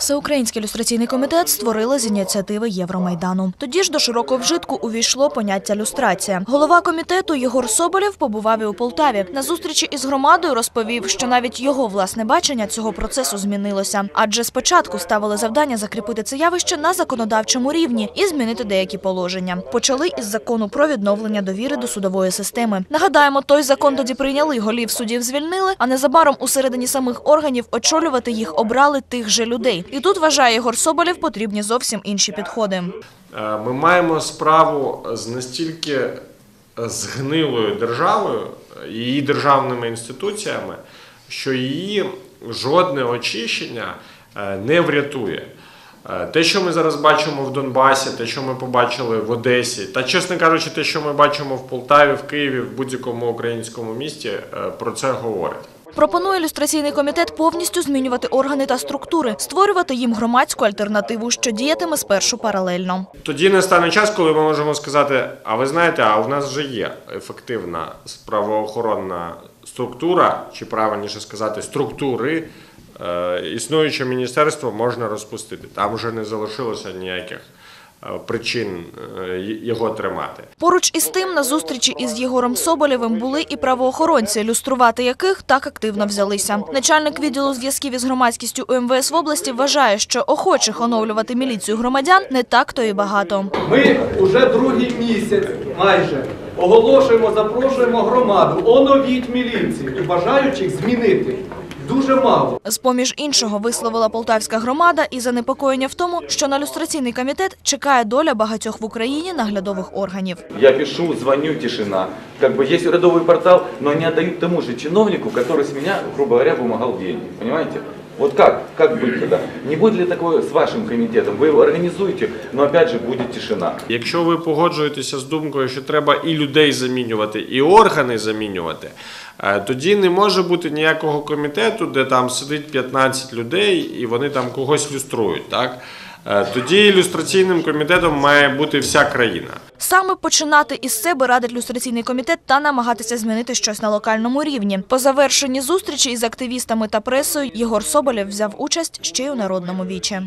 Всеукраїнський люстраційний комітет створили з ініціативи Євромайдану. Тоді ж до широкого вжитку увійшло поняття люстрація. Голова комітету Єгор Соболєв побував і у Полтаві. На зустрічі із громадою розповів, що навіть його власне бачення цього процесу змінилося. Адже спочатку ставили завдання закріпити це явище на законодавчому рівні і змінити деякі положення. Почали із закону про відновлення довіри до судової системи. Нагадаємо, той закон тоді прийняли, голів судів звільнили, а незабаром у середині самих органів очолювати їх обрали тих же людей. І тут вважає Єгор Соболєв, потрібні зовсім інші підходи. Е, Ми маємо справу з настільки згнилою державою, її державними інституціями, що її жодне очищення е, не врятує. Е, Те, що ми зараз бачимо в Донбасі, те, що ми побачили в Одесі, та, чесно кажучи, те, що ми бачимо в Полтаві, в Києві, в будь-якому українському місті, про це говорить. Пропонує люстраційний комітет повністю змінювати органи та структури, створювати їм громадську альтернативу, що діятиме спершу паралельно. Тоді настане час, коли ми можемо сказати: а ви знаєте, а у нас вже є ефективна правоохоронна структура, чи правильніше сказати, структури. Е, Існуюче міністерство можна розпустити. Там вже не залишилося ніяких причин е, його тримати. Поруч із тим, на зустрічі із Єгором Соболєвим були і правоохоронці, люструвати яких так активно взялися. Начальник відділу зв'язків із громадськістю УМВС в області вважає, що охочих оновлювати міліцію громадян не так то і багато. Ми вже другий місяць майже оголошуємо, запрошуємо громаду, оновіть міліцію і бажаючих змінити дуже мало. З поміж іншого висловила полтавська громада і занепокоєння в тому, що на люстраційний комітет чекає доля багатьох в Україні наглядових органів. Я пишу, звоню, тишина. Как бы есть родовый портал, но они отдают тому же чиновнику, который с меня, грубо говоря, вымогал деньги. Понимаете? Вот как? Как быть тогда? Не будет ли такое с вашим комитетом? Вы его организуете, но опять же будет тишина. Якщо ви погоджуєтеся з думкою, що треба і людей замінювати, і органи замінювати, е, тоді не може бути ніякого комітету, де там сидить 15 людей і вони там когось люструють. Так? Е, Тоді ілюстраційним комітетом має бути вся країна. Саме починати із себе радить люстраційний комітет та намагатися змінити щось на локальному рівні. По завершенні зустрічі із активістами та пресою Єгор Соболєв взяв участь ще й у народному вічі.